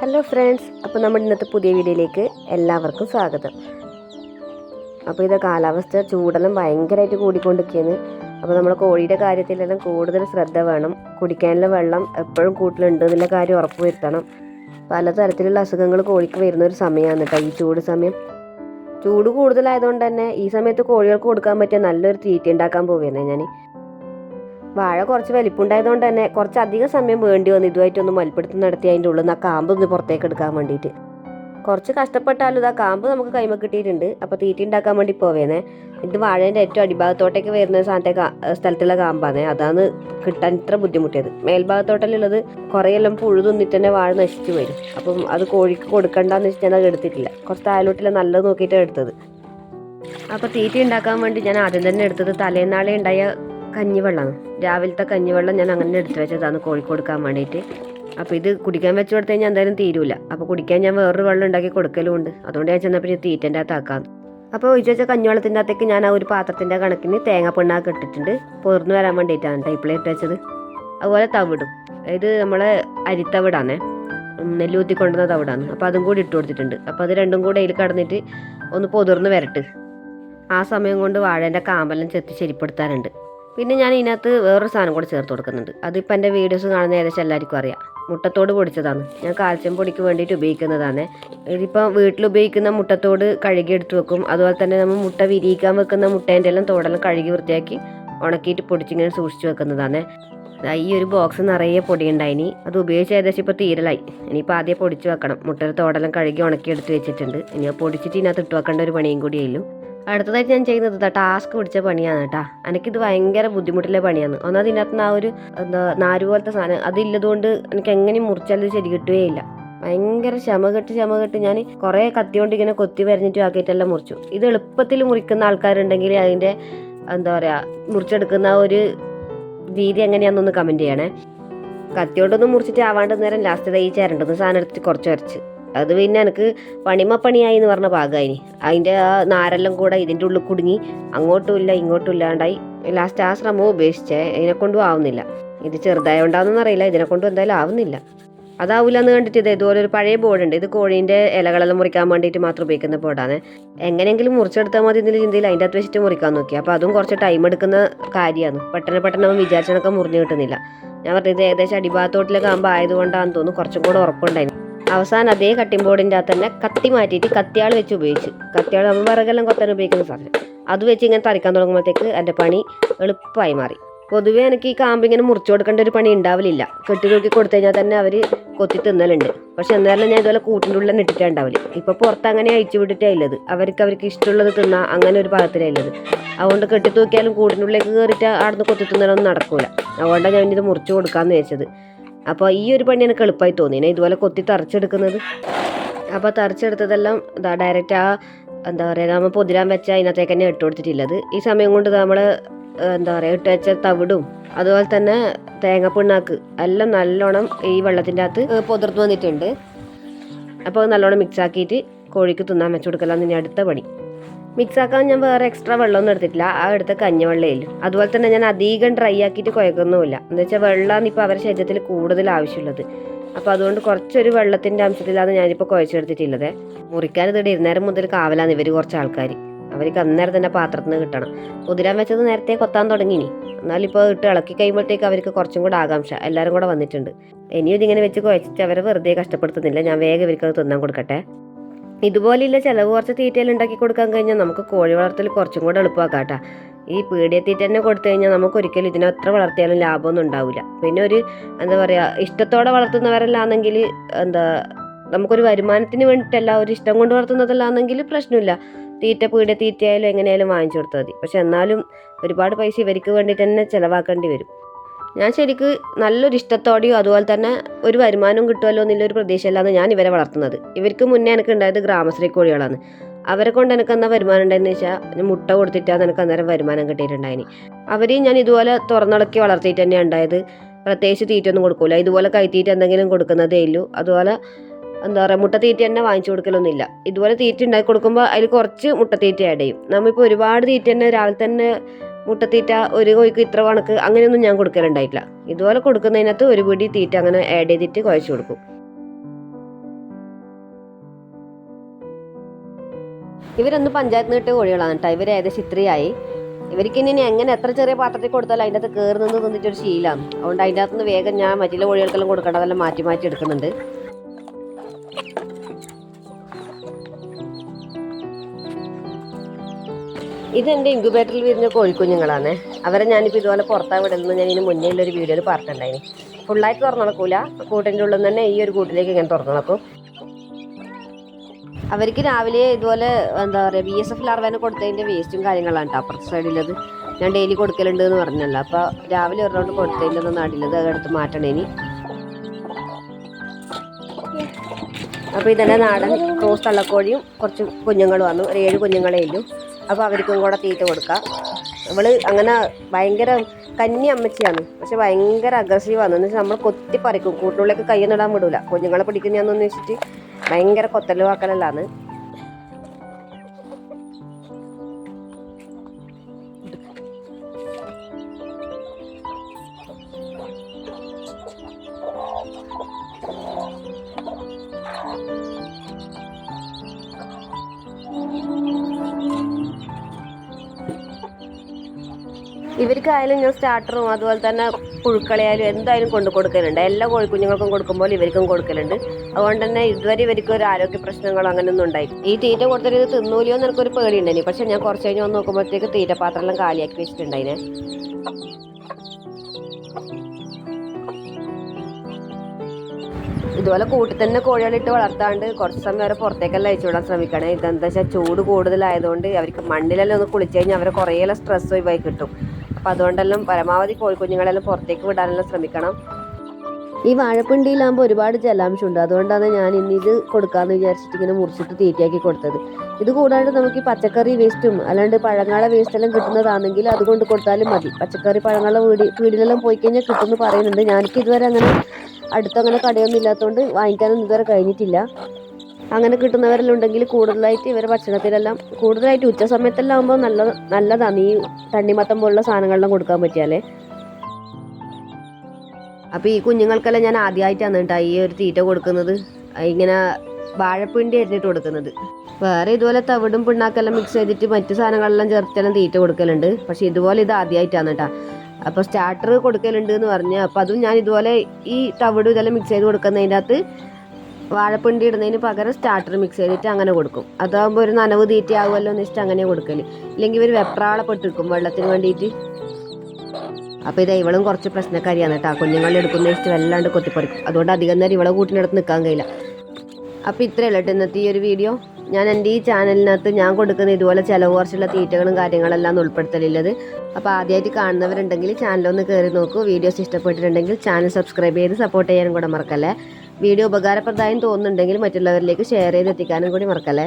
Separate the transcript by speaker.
Speaker 1: Hello friends അപ്പോൾ നമ്മുടെ ഇന്നത്തെ പുതിയ വീഡിയോയിലേക്ക് എല്ലാവർക്കും സ്വാഗതം. അപ്പോൾ ഇത് കാലാവസ്ഥ ചൂടെല്ലാം ഭയങ്കരമായിട്ട് കൂടിക്കൊണ്ടിരിക്കുകയാണ്. അപ്പോൾ നമ്മൾ കോഴിയുടെ കാര്യത്തിലെല്ലാം കൂടുതൽ ശ്രദ്ധ വേണം. കുടിക്കാനുള്ള വെള്ളം എപ്പോഴും കൂട്ടിലുണ്ട് എന്നുള്ള കാര്യം ഉറപ്പ് വരുത്തണം. പലതരത്തിലുള്ള അസുഖങ്ങൾ കോഴിക്ക് വരുന്ന ഒരു സമയമാണ് കേട്ടോ ഈ ചൂട് സമയം. ചൂട് കൂടുതലായതുകൊണ്ട് തന്നെ ഈ സമയത്ത് കോഴികൾക്ക് കൊടുക്കാൻ പറ്റിയ നല്ലൊരു തീറ്റ ഉണ്ടാക്കാൻ പോവുകയാണ് ഞാൻ വാഴ കുറച്ച് വലിപ്പുണ്ടായതുകൊണ്ട് തന്നെ കുറച്ച് അധികം സമയം വേണ്ടി വന്നു ഇതുമായിട്ടൊന്ന് മൽപ്പിടുത്തം നടത്തി അതിന്റെ ഉള്ളിൽ നിന്ന് ആ കാമ്പ് ഒന്ന് പുറത്തേക്ക് എടുക്കാൻ വേണ്ടിയിട്ട്. കുറച്ച് കഷ്ടപ്പെട്ടാലും ഇതാ കാമ്പ് നമുക്ക് കൈമ കിട്ടിയിട്ടുണ്ട്. അപ്പോൾ തീറ്റ ഉണ്ടാക്കാൻ വേണ്ടി പോവേനേ ഇത് വാഴേന്റെ ഏറ്റവും അടിഭാഗത്തോട്ടേക്ക് വരുന്ന സാധനത്തെ സ്ഥലത്തുള്ള കാമ്പാണ് അതാണ് കിട്ടാൻ ഇത്ര ബുദ്ധിമുട്ടിയത്. മേൽഭാഗത്തോട്ടിലുള്ളത് കുറേയെല്ലാം പുഴു തിന്നിട്ട് തന്നെ വാഴ നശിച്ചു വരും അപ്പം അത് കോഴിക്ക് കൊടുക്കണ്ടെന്ന് വെച്ച് ഞാൻ അത് എടുത്തിട്ടില്ല. കുറച്ച് താഴോട്ടില്ല നല്ലത് നോക്കിയിട്ടാണ് എടുത്തത്. അപ്പോൾ തീറ്റ ഉണ്ടാക്കാൻ വേണ്ടി ഞാൻ ആദ്യം തന്നെ എടുത്തത് തലേന്നാളെ ഉണ്ടായ കഞ്ഞിവെള്ളമാണ് രാവിലത്തെ കഞ്ഞിവെള്ളം ഞാൻ അങ്ങനെ എടുത്തു വെച്ചതാണ് കോഴിക്ക് കൊടുക്കാൻ വേണ്ടിയിട്ട്. അപ്പോൾ ഇത് കുടിക്കാൻ വെച്ച് കൊടുത്തു കഴിഞ്ഞാൽ എന്തായാലും തീരൂല. അപ്പോൾ കുടിക്കാൻ ഞാൻ വേറൊരു വെള്ളം ഉണ്ടാക്കി കൊടുക്കലും ഉണ്ട് അതുകൊണ്ട് ഞാൻ ചെന്നപ്പോൾ ഞാൻ തീറ്റന്റെ അകത്താക്കാം അപ്പോൾ ഒഴിച്ച് വെച്ച കഞ്ഞിവെള്ളത്തിന്റെ അകത്തേക്ക് ഞാൻ ആ ഒരു പാത്രത്തിന്റെ കണക്കിന് തേങ്ങ പിണ്ണാക്ക് ഇട്ടിട്ടുണ്ട്. പൊറിന്ന് വരാൻ വേണ്ടിയിട്ടാണ് ടൈപ്പിൽ ഇട്ട് വെച്ചത്. അതുപോലെ തവിടും. ഇത് നമ്മളെ അരിത്തവിടാണേ. നെല്ലൂത്തി കൊണ്ടുവന്ന തവിടാണ്. അപ്പോൾ അതും കൂടി ഇട്ട് കൊടുത്തിട്ടുണ്ട്. അപ്പോൾ അത് രണ്ടും കൂടെ അതിൽ കടന്നിട്ട് ഒന്ന് പൊതിർന്ന് വരട്ട്. ആ സമയം കൊണ്ട് വാഴേന്റെ കാമ്പെല്ലാം ചെത്തി ശരിപ്പെടുത്താനുണ്ട് പിന്നെ ഞാൻ ഇതിനകത്ത് വേറൊരു സാധനം കൂടെ ചേർത്ത് കൊടുക്കുന്നുണ്ട്. അതിപ്പോൾ എന്റെ വീഡിയോസ് കാണുന്ന ഏകദേശം എല്ലാവർക്കും അറിയാം. മുട്ടത്തോട് പൊടിച്ചതാണ്. ഞാൻ കാൽസ്യം പൊടിക്ക് വേണ്ടിയിട്ട് ഉപയോഗിക്കുന്നതാണ്. ഇതിപ്പോൾ വീട്ടിൽ ഉപയോഗിക്കുന്ന മുട്ടത്തോട് കഴുകി എടുത്ത് വെക്കും. അതുപോലെ തന്നെ നമ്മൾ മുട്ട വിരിയിക്കാൻ വെക്കുന്ന മുട്ടേന്റെ എല്ലാം തോടെല്ലാം കഴുകി വൃത്തിയാക്കി ഉണക്കിയിട്ട് പൊടിച്ചിങ്ങനെ സൂക്ഷിച്ച് വെക്കുന്നതാണ്. ഈ ഒരു ബോക്സ് നിറയെ പൊടി ഉണ്ടായിനി അത് ഉപയോഗിച്ച് ഏകദേശം ഇപ്പോൾ തീരലായി. ഇനിയിപ്പോൾ ആദ്യം പൊടിച്ച് വെക്കണം. മുട്ടയുടെ തോടെല്ലാം കഴുകി ഉണക്കി എടുത്ത് വെച്ചിട്ടുണ്ട്. ഇനി പൊടിച്ചിട്ട് ഇതിനകത്ത് ഇട്ട് വെക്കേണ്ട ഒരു പണിയും കൂടിയുള്ളൂ അടുത്തതായിട്ട് ഞാൻ ചെയ്യുന്നത് ഇതാ ടാസ്ക് പിടിച്ച പണിയാണ് കേട്ടോ എനിക്കിത് ഭയങ്കര ബുദ്ധിമുട്ടുള്ള പണിയാണ്. ഒന്നാ ഇതിനകത്ത് ആ ഒരു എന്താ നാര് പോലത്തെ സാധനം അതില്ലതുകൊണ്ട് എനിക്ക് എങ്ങനെയും മുറിച്ചാൽ ശരി കിട്ടുകയില്ല. ഭയങ്കര ക്ഷമ കെട്ട് കെട്ട് ഞാൻ കുറേ കത്തിയോണ്ട് ഇങ്ങനെ കൊത്തി വരഞ്ഞിട്ട് ആക്കിയിട്ടെല്ലാം മുറിച്ചു. ഇത് എളുപ്പത്തിൽ മുറിക്കുന്ന ആൾക്കാരുണ്ടെങ്കിൽ അതിന്റെ എന്താ പറയുക മുറിച്ചെടുക്കുന്ന ഒരു രീതി എങ്ങനെയാണെന്നൊന്ന് കമന്റ് ചെയ്യണേ. കത്തിയോണ്ടൊന്നും മുറിച്ചിട്ട് ആവാണ്ട് നേരം ലാസ്റ്റ് ഈ ചേരണ്ടെന്ന് സാധനം എടുത്തിട്ട് കുറച്ച് വരച്ച്. അത് പിന്നെ എനിക്ക് പണിമപ്പണിയായി എന്ന് പറഞ്ഞ ഭാഗമായി അതിന്റെ ആ നാരെല്ലാം കൂടെ ഇതിന്റെ ഉള്ളിൽ കുടുങ്ങി അങ്ങോട്ടും ഇല്ല ഇങ്ങോട്ടും ഇല്ലാണ്ടായി. ലാസ്റ്റ് ആ ശ്രമവും ഉപേക്ഷിച്ചേ. ഇതിനെ കൊണ്ടും ആവുന്നില്ല. ഇത് ചെറുതായ ഉണ്ടാവുന്ന അറിയില്ല. ഇതിനെ കൊണ്ടും എന്തായാലും ആവുന്നില്ല. അതാവില്ല എന്ന് കണ്ടിട്ട് ഇത് ഇതുപോലെ ഒരു പഴയ ബോർഡുണ്ട്. ഇത് കോഴീന്റെ ഇലകളെല്ലാം മുറിക്കാൻ വേണ്ടിയിട്ട് മാത്രം ഉപയോഗിക്കുന്ന ബോർഡാണ്. എങ്ങനെയെങ്കിലും മുറിച്ചെടുത്താൽ മതി എന്നുള്ള ചിന്തയിൽ അതിന്റെ അകത്ത് വെച്ചിട്ട് മുറിക്കാൻ നോക്കി. അപ്പോൾ അതും കുറച്ച് ടൈം എടുക്കുന്ന കാര്യമാണ്. പെട്ടെന്ന് പെട്ടെന്ന് അവൻ വിചാരിച്ചതൊക്കെ മുറിഞ്ഞു കിട്ടുന്നില്ല. ഞാൻ പറഞ്ഞത് ഏകദേശം അടിഭാഗത്തോട്ടിലൊക്കെ ആകുമ്പോൾ ആയതുകൊണ്ടാണെന്ന് തോന്നുന്നു. കുറച്ചും കൂടെ ഉറപ്പുണ്ടായിരുന്നു അവസാനം അതേ കട്ടിംഗ് ബോർഡിന്റെ അകത്ത് തന്നെ കത്തി മാറ്റിയിട്ട് കത്തിയാൾ വെച്ച് ഉപയോഗിച്ചു. കത്തിയാൾ നമ്മൾ വിറകെല്ലാം കൊത്താൻ ഉപയോഗിക്കുന്ന സാധനം. അത് വെച്ച് ഇങ്ങനെ തറിക്കാൻ തുടങ്ങുമ്പോഴത്തേക്ക് എന്റെ പണി എളുപ്പമായി മാറി. പൊതുവേ എനിക്ക് ഈ കാമ്പ് ഇങ്ങനെ മുറിച്ചു കൊടുക്കേണ്ട ഒരു പണി ഉണ്ടാവില്ല കെട്ടി നോക്കി കൊടുത്തു കഴിഞ്ഞാൽ തന്നെ അവർ കൊത്തി തിന്നലുണ്ട്. പക്ഷെ എന്നാലും ഞാൻ ഇതുപോലെ കൂട്ടിന്റെ ഉള്ളിൽ ഇട്ടിട്ടുണ്ടാവില്ല ഇപ്പോൾ പുറത്ത് അങ്ങനെ അയച്ചു വിട്ടിട്ടേ ഉള്ളത്. അവർക്ക് അവർക്ക് ഇഷ്ടമുള്ളത് തിന്നാ അങ്ങനെ ഒരു ഉള്ളത്. അതുകൊണ്ട് കെട്ടി തൂക്കിയാലും കൂട്ടിനുള്ളിലേക്ക് കയറിയിട്ട് അവിടുന്ന് കൊത്തി തിന്നലൊന്നും നടക്കൂല. അതുകൊണ്ടാണ് ഞാൻ ഇത് മുറിച്ചു കൊടുക്കാമെന്ന് വെച്ചത് അപ്പോൾ ഈ ഒരു പണി എനിക്ക് എളുപ്പമായി തോന്നി. ഞാൻ ഇതുപോലെ കൊത്തി തറച്ചെടുക്കുന്നത്. അപ്പോൾ തറച്ചെടുത്തതെല്ലാം ഇതാ ഡയറക്റ്റ് ആ എന്താ പറയുക നമ്മൾ പൊതിരാൻ വെച്ച അതിനകത്തേക്ക് തന്നെ ഇട്ട് കൊടുത്തിട്ടുള്ളത് ഈ സമയം കൊണ്ട് നമ്മൾ എന്താ പറയുക ഇട്ട് വെച്ച തവിടും അതുപോലെ തന്നെ തേങ്ങപ്പിണ്ണാക്ക് എല്ലാം നല്ലോണം ഈ വെള്ളത്തിന്റെ അകത്ത് പൊതിർന്നു വന്നിട്ടുണ്ട്. അപ്പോൾ നല്ലോണം മിക്സ് ആക്കിയിട്ട് കോഴിക്ക് തിന്നാൻ വെച്ചു കൊടുക്കലാണ് ഇനി അടുത്ത പണി. മിക്സ് ആക്കാൻ ഞാൻ വേറെ എക്സ്ട്രാ വെള്ളമൊന്നും എടുത്തിട്ടില്ല. ആ എടുത്ത കഞ്ഞിവെള്ളയില്ല അതുപോലെ തന്നെ ഞാൻ അധികം ഡ്രൈ ആക്കിയിട്ട് കുഴക്കൊന്നുമില്ല. എന്ന് വെച്ചാൽ വെള്ളമാണ് ഇപ്പോൾ അവരുടെ ശരീരത്തിൽ കൂടുതൽ ആവശ്യമുള്ളത്. അപ്പോൾ അതുകൊണ്ട് കുറച്ചൊരു വെള്ളത്തിന്റെ അംശത്തിലാണ് ഞാനിപ്പോൾ കുഴച്ചെടുത്തിട്ടുള്ളത്. മുറിക്കാൻ ഇതിടെ ഇരുന്നേരം മുതൽ കാവലാണ് ഇവർ കുറച്ച് ആൾക്കാർ അവർക്ക് അന്നേരം തന്നെ പാത്രത്തിൽ നിന്ന് കിട്ടണം. കുതിരാൻ വെച്ചത് നേരത്തെ കൊത്താൻ തുടങ്ങിനി. എന്നാലിപ്പോൾ ഇട്ട് ഇളക്കി കഴിയുമ്പോഴത്തേക്ക് അവർക്ക് കുറച്ചും കൂടെ ആകാംക്ഷ. എല്ലാവരും കൂടെ വന്നിട്ടുണ്ട്. ഇനിയും ഇതിങ്ങനെ വെച്ച് കുഴച്ചിട്ട് അവരെ വെറുതെ കഷ്ടപ്പെടുത്തുന്നില്ല. ഞാൻ വേഗം ഇവർക്ക് അത് തിന്നാൻ കൊടുക്കട്ടെ. ഇതുപോലെയുള്ള ചിലവ് കുറച്ച് തീറ്റയിൽ ഉണ്ടാക്കി കൊടുക്കാൻ കഴിഞ്ഞാൽ നമുക്ക് കോഴി വളർത്തൽ കുറച്ചും കൂടെ എളുപ്പമാക്കാം ഈ പീടിയ തീറ്റ തന്നെ കൊടുത്തു കഴിഞ്ഞാൽ നമുക്ക് ഒരിക്കലും ഇതിനെ എത്ര വളർത്തിയാലും ലാഭമൊന്നും ഉണ്ടാവില്ല പിന്നെ ഒരു എന്താ പറയുക ഇഷ്ടത്തോടെ വളർത്തുന്നവരല്ലാന്നെങ്കിൽ എന്താ നമുക്കൊരു വരുമാനത്തിന് വേണ്ടിയിട്ടല്ല ഒരു ഇഷ്ടം കൊണ്ട് വളർത്തുന്നതല്ലാന്നെങ്കിൽ പ്രശ്നമില്ല. തീറ്റ പീടിയ തീറ്റയായാലും എങ്ങനെയായാലും വാങ്ങിച്ചു കൊടുത്താൽ മതി. പക്ഷെ എന്നാലും ഒരുപാട് പൈസ ഇവർക്ക് വേണ്ടിയിട്ട് തന്നെ ചിലവാക്കേണ്ടി വരും. ഞാൻ ശരിക്ക് നല്ലൊരു ഇഷ്ടത്തോടെയും അതുപോലെ തന്നെ ഒരു വരുമാനവും കിട്ടുമല്ലോ എന്നുള്ളൊരു പ്രതീക്ഷയിലാണ് ഞാൻ ഇവരെ വളർത്തുന്നത്. ഇവർക്ക് മുന്നേ എനിക്ക് ഉണ്ടായത് ഗ്രാമശ്രീ കോഴികളാണ്. അവരെ കൊണ്ട് എനിക്ക് എന്നാ വരുമാനം ഉണ്ടായെന്ന് വെച്ചാൽ മുട്ട കൊടുത്തിട്ടാണ് എനിക്ക് അന്നേരം വരുമാനം കിട്ടിയിട്ടുണ്ടായിന്. അവരെയും ഞാൻ ഇതുപോലെ തുറന്നിളക്കി വളർത്തിയിട്ട് തന്നെയാണ് ഉണ്ടായത്. പ്രത്യേകിച്ച് തീറ്റൊന്നും കൊടുക്കില്ല കൊടുക്കൂല. ഇതുപോലെ കൈത്തീറ്റ എന്തെങ്കിലും കൊടുക്കുന്നതേ ഉള്ളൂ. അതുപോലെ എന്താ പറയുക മുട്ട തീറ്റ തന്നെ വാങ്ങിച്ചു കൊടുക്കലൊന്നുമില്ല. ഇതുപോലെ തീറ്റ ഉണ്ടാക്കി കൊടുക്കുമ്പോൾ അതിൽ കുറച്ച് മുട്ടത്തീറ്റ ആഡ് ചെയ്യും. നമ്മളിപ്പോൾ ഒരുപാട് തീറ്റ തന്നെ രാവിലെ തന്നെ മുട്ടത്തീറ്റ ഒരു കോഴിക്ക് ഇത്ര കണക്ക് അങ്ങനെയൊന്നും ഞാൻ കൊടുക്കലുണ്ടായിട്ടില്ല. ഇതുപോലെ കൊടുക്കുന്നതിനകത്ത് ഒരു പിടി തീറ്റ അങ്ങനെ ആഡ് ചെയ്തിട്ട് കുഴച്ചു കൊടുക്കും. ഇവരൊന്ന് പഞ്ചായത്ത് നീട്ട് കോഴികളാണ് കേട്ടോ. ഇവർ ഏകദേശം ഇത്രയായി. ഇവർക്ക് ഇനി എങ്ങനെ എത്ര ചെറിയ പാത്രത്തിൽ കൊടുത്താലും അതിന്റെ അകത്ത് കയറുന്നത് നിന്ന് ശീലമാണ്. അതുകൊണ്ട് അതിന്റെ അകത്തുനിന്ന് വേഗം ഞാൻ മറ്റുള്ള കോഴികൾക്കെല്ലാം കൊടുക്കേണ്ടതെല്ലാം മാറ്റി മാറ്റി എടുക്കുന്നുണ്ട്. ഇതെന്റെ ഇൻക്യുബേറ്ററിൽ വരുന്ന കോഴിക്കുഞ്ഞുങ്ങളാണ്. അവരെ ഞാനിപ്പോൾ ഇതുപോലെ പുറത്താ വിടുന്നത്. ഞാൻ ഇതിന് മുന്നേ ഉള്ളൊരു വീഡിയോയിൽ പറഞ്ഞിട്ടുണ്ടായിന്. ഫുള്ളായിട്ട് തുറന്നു നടക്കൂല. കൂട്ടിന്റെ ഉള്ളിൽ തന്നെ ഈ ഒരു കൂട്ടിലേക്ക് ഇങ്ങനെ തുറന്നു നടക്കും. അവർക്ക് രാവിലെ ഇതുപോലെ എന്താ പറയുക ബി എസ് എഫ് ലാർവേനെ കൊടുത്തതിന്റെ വേസ്റ്റും കാര്യങ്ങളാണ് കേട്ടോ അപ്പുറത്തെ സൈഡിലത് ഞാൻ ഡെയിലി കൊടുക്കലുണ്ട് എന്ന് പറഞ്ഞല്ലോ. അപ്പോൾ രാവിലെ ഒരു റൗണ്ട് കൊടുത്തതിന്റെ ഒന്ന് നാട്ടിലത് അതെടുത്ത് മാറ്റണേ ഇനി അപ്പോൾ ഇതെന്റെ നാടൻ ക്രോസ് തള്ളക്കോഴിയും കുറച്ച് കുഞ്ഞുങ്ങളും വന്നു. ഒരു ഏഴ് കുഞ്ഞുങ്ങളേ ഉള്ളൂ. അപ്പോൾ അവർക്കും കൂടെ തീറ്റ കൊടുക്കാം. നമ്മൾ അങ്ങനെ ഭയങ്കര കന്നി അമ്മച്ചിയാണ്. പക്ഷെ ഭയങ്കര അഗ്രസീവാണ് എന്ന് വെച്ചാൽ നമ്മൾ കൊത്തി പറിക്കും കൂട്ടിനുള്ളിലേക്ക് നടാൻ വിടൂല. കുഞ്ഞുങ്ങളെ പിടിക്കുന്നതെന്ന് വെച്ചിട്ട് ഭയങ്കര കൊത്തൽ ഇവർക്കായാലും ഞാൻ സ്റ്റാർട്ടറും അതുപോലെ തന്നെ പുഴുക്കളയായാലും എന്തായാലും കൊണ്ടു കൊടുക്കലുണ്ട്. എല്ലാ കോഴിക്കുഞ്ഞുങ്ങൾക്കും കൊടുക്കുമ്പോൾ ഇവർക്കും കൊടുക്കലുണ്ട്. അതുകൊണ്ട് തന്നെ ഇതുവരെ ഇവർക്ക് ഒരു ആരോഗ്യ പ്രശ്നങ്ങളോ അങ്ങനെയൊന്നും ഉണ്ടായി ഈ തീറ്റ കൊടുത്തിട്ട് ഇത് തിന്നൂലിയോ എന്ന് എനിക്കൊരു പേടി ഉണ്ടായി പക്ഷെ ഞാൻ കുറച്ച് കഴിഞ്ഞ് വന്ന് നോക്കുമ്പോഴത്തേക്ക് തീറ്റപാത്രം എല്ലാം കാലിയാക്കി വെച്ചിട്ടുണ്ടായിനെ. ഇതുപോലെ കൂട്ടിൽ തന്നെ കോഴികളിട്ട് വളർത്താണ്ട് കുറച്ച് സമയം അവരെ പുറത്തേക്കെല്ലാം അയച്ചു വിടാൻ ശ്രമിക്കണേ ഇതെന്താ വെച്ചാൽ ചൂട് കൂടുതലായതുകൊണ്ട് അവർക്ക് മണ്ണിലെല്ലാം ഒന്ന് കുളിച്ചു കഴിഞ്ഞാൽ അവരെ കുറേയെല്ലാം സ്ട്രെസ് ഒഴിവായി കിട്ടും. അപ്പോൾ അതുകൊണ്ടെല്ലാം പരമാവധി കോഴിക്കുഞ്ഞുങ്ങളെല്ലാം പുറത്തേക്ക് വിടാനെല്ലാം ശ്രമിക്കണം. ഈ വാഴപ്പിണ്ടിയിലാകുമ്പോൾ ഒരുപാട് ജലാംശം ഉണ്ട് അതുകൊണ്ടാണ് ഞാൻ ഇന്ന് ഇത് കൊടുക്കാമെന്ന് വിചാരിച്ചിട്ട് ഇങ്ങനെ മുറിച്ചിട്ട് തീറ്റയാക്കി കൊടുത്തത്. ഇത് കൂടാണ്ട് നമുക്ക് ഈ പച്ചക്കറി വേസ്റ്റും അല്ലാണ്ട് പഴങ്ങളെ വേസ്റ്റ് എല്ലാം കിട്ടുന്നതാണെങ്കിൽ അതുകൊണ്ട് കൊടുത്താലും മതി. പച്ചക്കറി പഴങ്ങളെ വീട് വീടിലെല്ലാം പോയി കഴിഞ്ഞാൽ കിട്ടുമെന്ന് പറയുന്നുണ്ട്. ഞാനിപ്പോൾ ഇതുവരെ അങ്ങനെ അടുത്തങ്ങനെ കടയൊന്നും ഇല്ലാത്തതുകൊണ്ട് വാങ്ങിക്കാനൊന്നും ഇതുവരെ കഴിഞ്ഞിട്ടില്ല. അങ്ങനെ കിട്ടുന്നവരെല്ലാം ഉണ്ടെങ്കിൽ കൂടുതലായിട്ട് ഇവരെ ഭക്ഷണത്തിലെല്ലാം കൂടുതലായിട്ട് ഉച്ച സമയത്തെല്ലാം ആകുമ്പോൾ നല്ല നല്ലതാണ് ഈ തണ്ണിമത്തം പോലുള്ള സാധനങ്ങളെല്ലാം കൊടുക്കാൻ പറ്റിയാലേ. അപ്പോൾ ഈ കുഞ്ഞുങ്ങൾക്കെല്ലാം ഞാൻ ആദ്യമായിട്ടാണ് കേട്ടോ ഈ ഒരു തീറ്റ കൊടുക്കുന്നത്. ഇങ്ങനെ വാഴപ്പിണ്ടി അരിഞ്ഞിട്ട് കൊടുക്കുന്നത്. വേറെ ഇതുപോലെ തവിടും പിണ്ണാക്കെല്ലാം മിക്സ് ചെയ്തിട്ട് മറ്റു സാധനങ്ങളെല്ലാം ചേർത്തെല്ലാം തീറ്റ കൊടുക്കലുണ്ട്. പക്ഷെ ഇതുപോലെ ഇത് ആദ്യമായിട്ടാണ് കേട്ടോ. അപ്പോൾ സ്റ്റാർട്ടർ കൊടുക്കലുണ്ട് എന്ന് പറഞ്ഞ് അപ്പോൾ അതും ഞാൻ ഇതുപോലെ ഈ തവിടും ഇതെല്ലാം മിക്സ് ചെയ്ത് കൊടുക്കുന്നതിന്റെ അകത്ത് വാഴപ്പിണ്ടി ഇടുന്നതിന് പകരം സ്റ്റാർട്ടർ മിക്സ് ചെയ്തിട്ട് അങ്ങനെ കൊടുക്കും. അതാകുമ്പോൾ ഒരു നനവ് തീറ്റ ആകുമല്ലോ എന്ന് വെച്ചിട്ട് അങ്ങനെ കൊടുക്കൽ ഇല്ലെങ്കിൽ ഇവർ വെപ്രാളപ്പെട്ടിരിക്കും വെള്ളത്തിന് വേണ്ടിയിട്ട് അപ്പോൾ ഇത് ഇവളും കുറച്ച് പ്രശ്നക്കാരിയാണ് കേട്ടോ. കുഞ്ഞുങ്ങളെ എടുക്കുന്ന ഇഷ്ടം വല്ലാണ്ട് കൊത്തിപ്പറിക്കും. അതുകൊണ്ട് അധികം നേരം ഇവളെ കൂട്ടിനടുത്ത് നിൽക്കാൻ കഴിയില്ല. അപ്പോൾ ഇത്രയല്ല കേട്ടോ ഇന്നത്തെ ഈ ഒരു വീഡിയോ ഞാൻ എന്റെ ഈ ചാനലിനകത്ത് ഞാൻ കൊടുക്കുന്ന ഇതുപോലെ ചിലവ് കുറച്ചുള്ള തീറ്റകളും കാര്യങ്ങളെല്ലാം ഉൾപ്പെടുത്തലുള്ളത് അപ്പോൾ ആദ്യമായിട്ട് കാണുന്നവരുണ്ടെങ്കിൽ ചാനലൊന്ന് കയറി നോക്കൂ. വീഡിയോസ് ഇഷ്ടപ്പെട്ടിട്ടുണ്ടെങ്കിൽ ചാനൽ സബ്സ്ക്രൈബ് ചെയ്ത് സപ്പോർട്ട് ചെയ്യാനും കൂടെ മറക്കല്ലേ. വീഡിയോ ഉപകാരപ്രദമായും തോന്നുന്നുണ്ടെങ്കിൽ മറ്റുള്ളവരിലേക്ക് ഷെയർ ചെയ്ത് എത്തിക്കാനും കൂടി മറക്കല്ലേ?